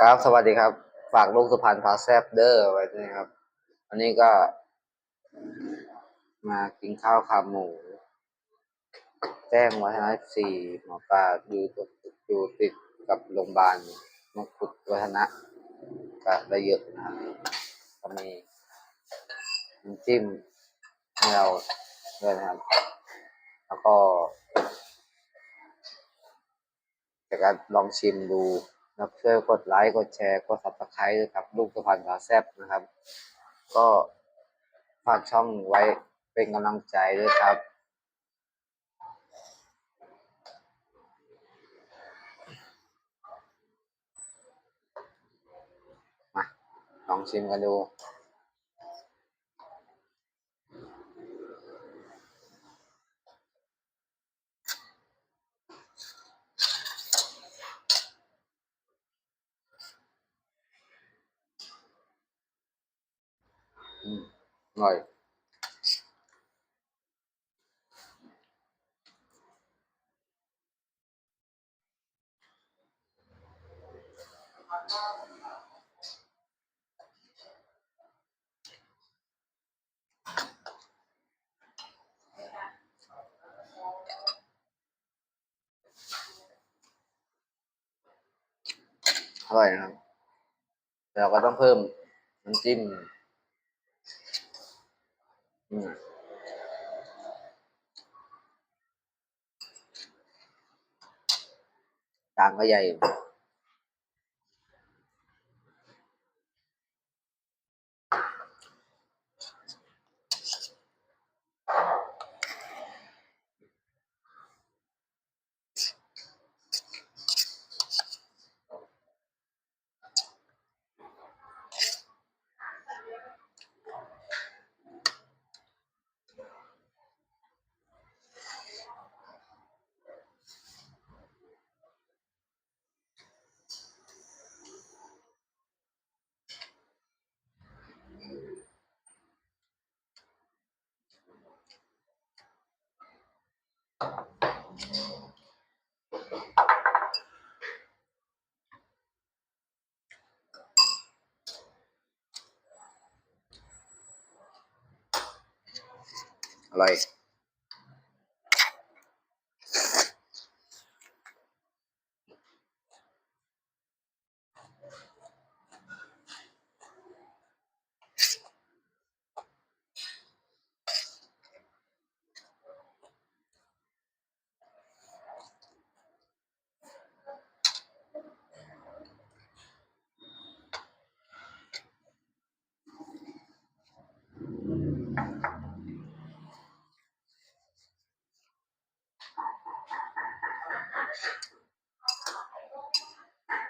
ครับสวัสดีครับ ฝากลูกสุพรรณพาแซบเดอร์ไว้ด้วยครับ อันนี้ก็ มากินข้าวขาหมู แจ้งวัฒนะสี่หมอปลาอยู่ติดอยู่ติดกับโรงพยาบาลมกุฎวัฒนะก็ได้เยอะนะครับก็มีน้ำจิ้มให้เราด้วยนะครับ แล้วก็จากการลองชิมดู นะครับช่วยกดไลค์กดแชร์กดซับสไครต์ด้วยครับลูกสะพานสาแซบนะครับ ก็ฝากช่องไว้เป็นกำลังใจด้วยครับมาลองชิมกันดู อร่อยอร่อยนะครับเราก็ต้องเพิ่มน้ำจิ้ม ต่างก็ใหญ่ อยู่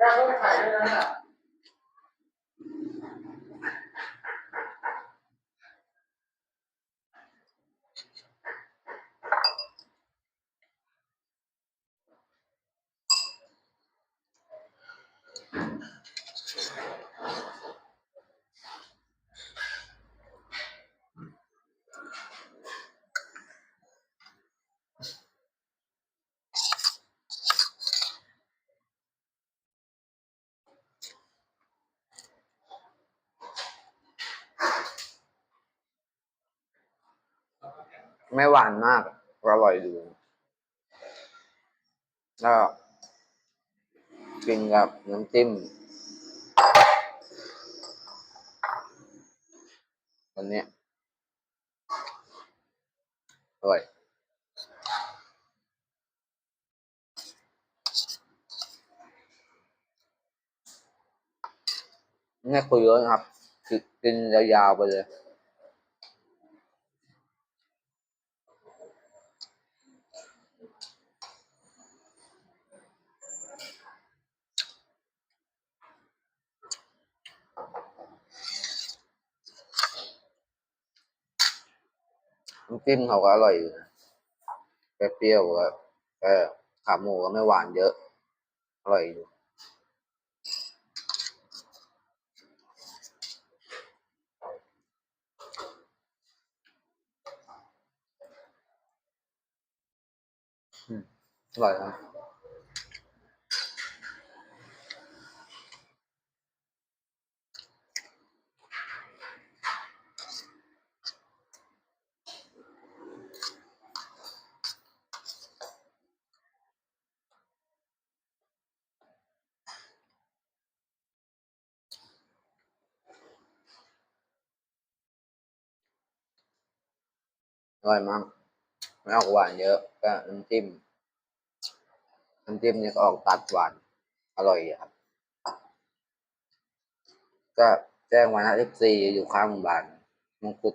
อร่อย ไม่หวานมากอร่อยดีแล้วก็กินกับน้ำจิ้มอันเนี้ยอร่อยไม่คุยเยอะนะครับกินยาวๆไปเลย น้ำจิ้มเขาก็อร่อยอยู่นะเปรี้ยวๆก็เออขาหมูก็ไม่หวานเยอะ อร่อยอยู่อืมอร่อยครับ ร่อยมากไม่ออกหวานเยอะก็น้ำจิ้มน้ำจิ้มเนี่ยก็ออกตัดหวาน อร่อยครับ ก็แจ้งวันที่สี่อยู่ข้างโรงพยาบาลมงกุฎ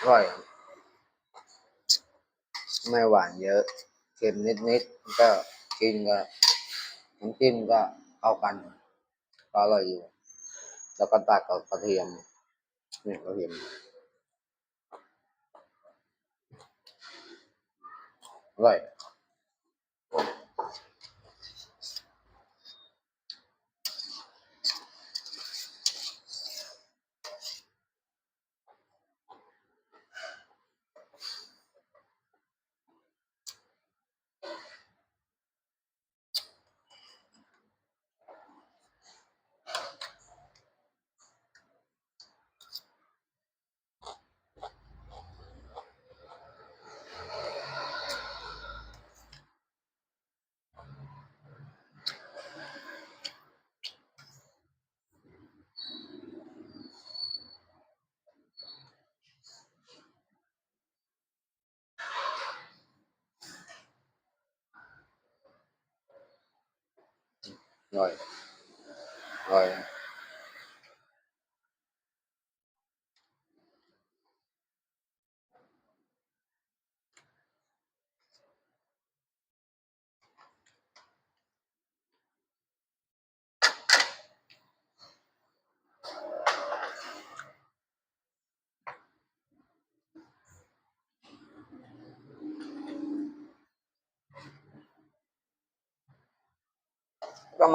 อร่อย ไม่หวานเยอะ เค็มนิดๆ ก็กินกับน้ำจิ้มก็เข้ากันก็อร่อยอยู่ แล้วก็ตักกับกระเทียม เนี่ยกระเทียมอร่อย อร่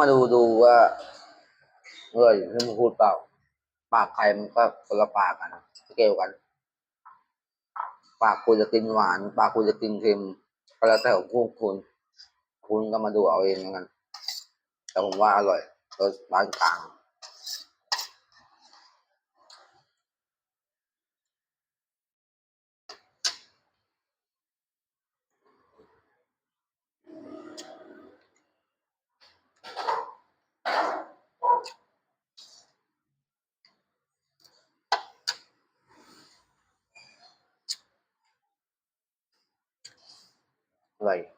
อยอร่อยก็มาดูดูว่าเอออย่ที่มึงพูดเปล่า ปากใครมันก็คนละปากกันะเกลกัน ปากคุณจะกินหวาน ปากคุณจะกินเค็มก็แล้วแต่ของพวกคุณ คุณก็มาดูเอาเองเหมือนกันแต่ผมว่าอร่อยรสปานกลาง ร่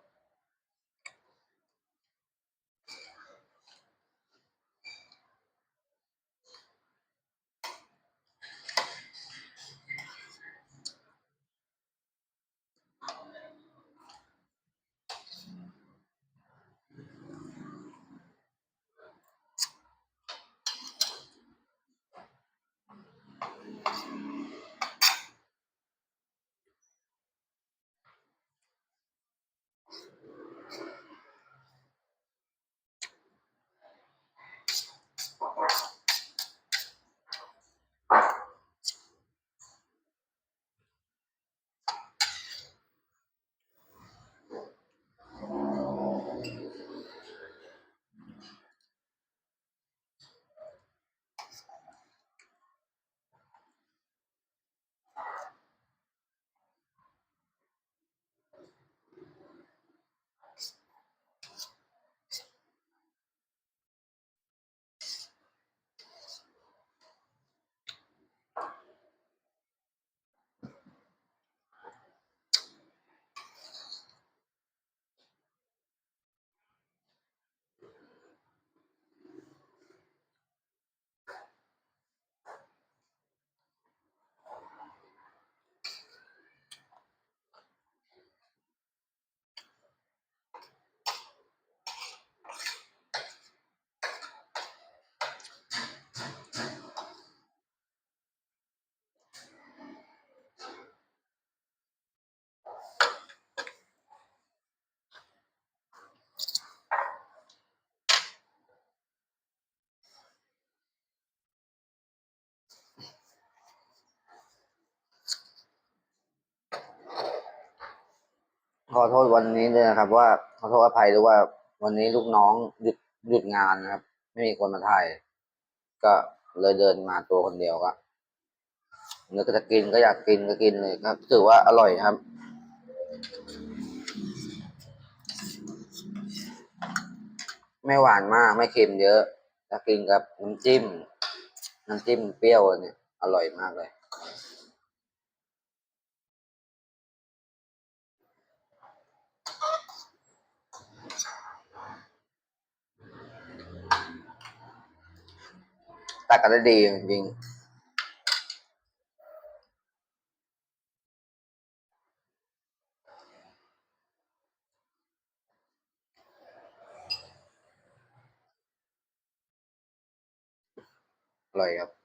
โทษวันนี้เลยนะครับ ว่าขอโทษอภัยด้วยว่า วันนี้ลูกน้องหยุดหยุดงานนะครับ ไม่มีคนมาถ่าย ก็เลยเดินมาตัวคนเดียวก็นึกก็จะกินก็อยากกินก็กินเลยครับถือว่าอร่อยครับไม่หวานมากไม่เค็มเยอะถ้ากินกับน้ำจิ้ม น้ำจิ้มเปรี้ยวเนี่ยอร่อยมากเลย ตักกันได้ดีจริงอร่อยครับ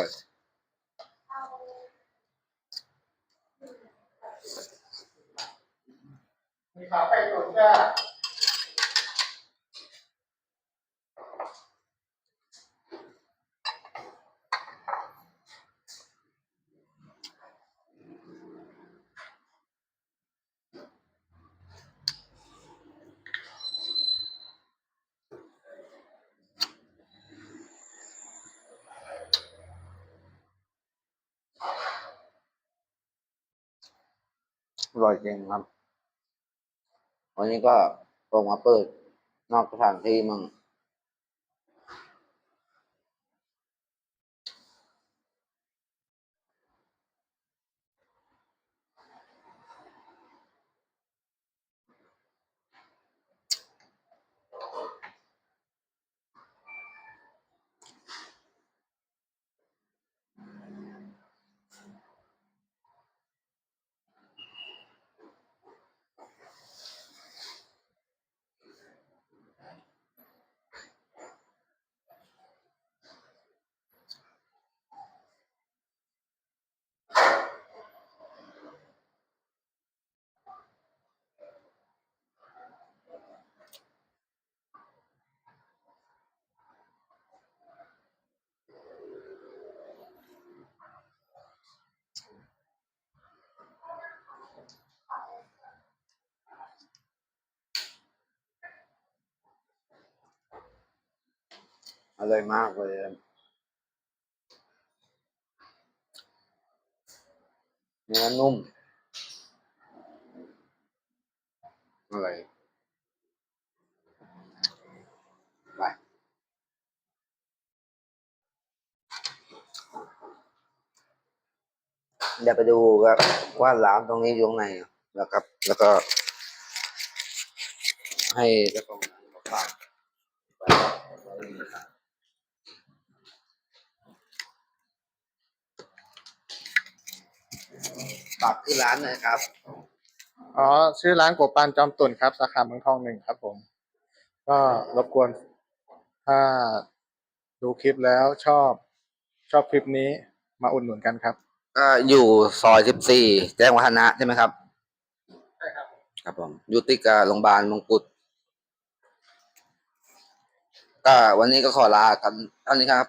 อยต้ อยอร่อยมีขาไก่ตุ๋นจ้าอร่อยจริงครับ วันนี้ก็ลงมาเปิดนอกสถานที่มั่ง อร่อยมากเลยเนื้อนุ่มอร่อยไปเดี๋ยวไปดูว่าว่าร้านตรงนี้อยู่ตรงไหนนะครับ แล้วก็ ให้เจ้าของร้านเขาฝาก ฝากที่ร้านหน่อยครับ อ๋อชื่อร้านกบปานจอมตุ่นครับ สาขาเมืองทองหนึ่งครับผม ก็รบกวนถ้าดูคลิปแล้วชอบชอบคลิปนี้มาอุดหนุนกันครับ ก็อยู่ซอยสิบสี่แจ้งวัฒนะใช่ไหมครับ ใช่ครับ ครับผมอยู่ติดกับโรงพยาบาลมงกุฎก็วันนี้ก็ขอลากันเท่านี้ครับ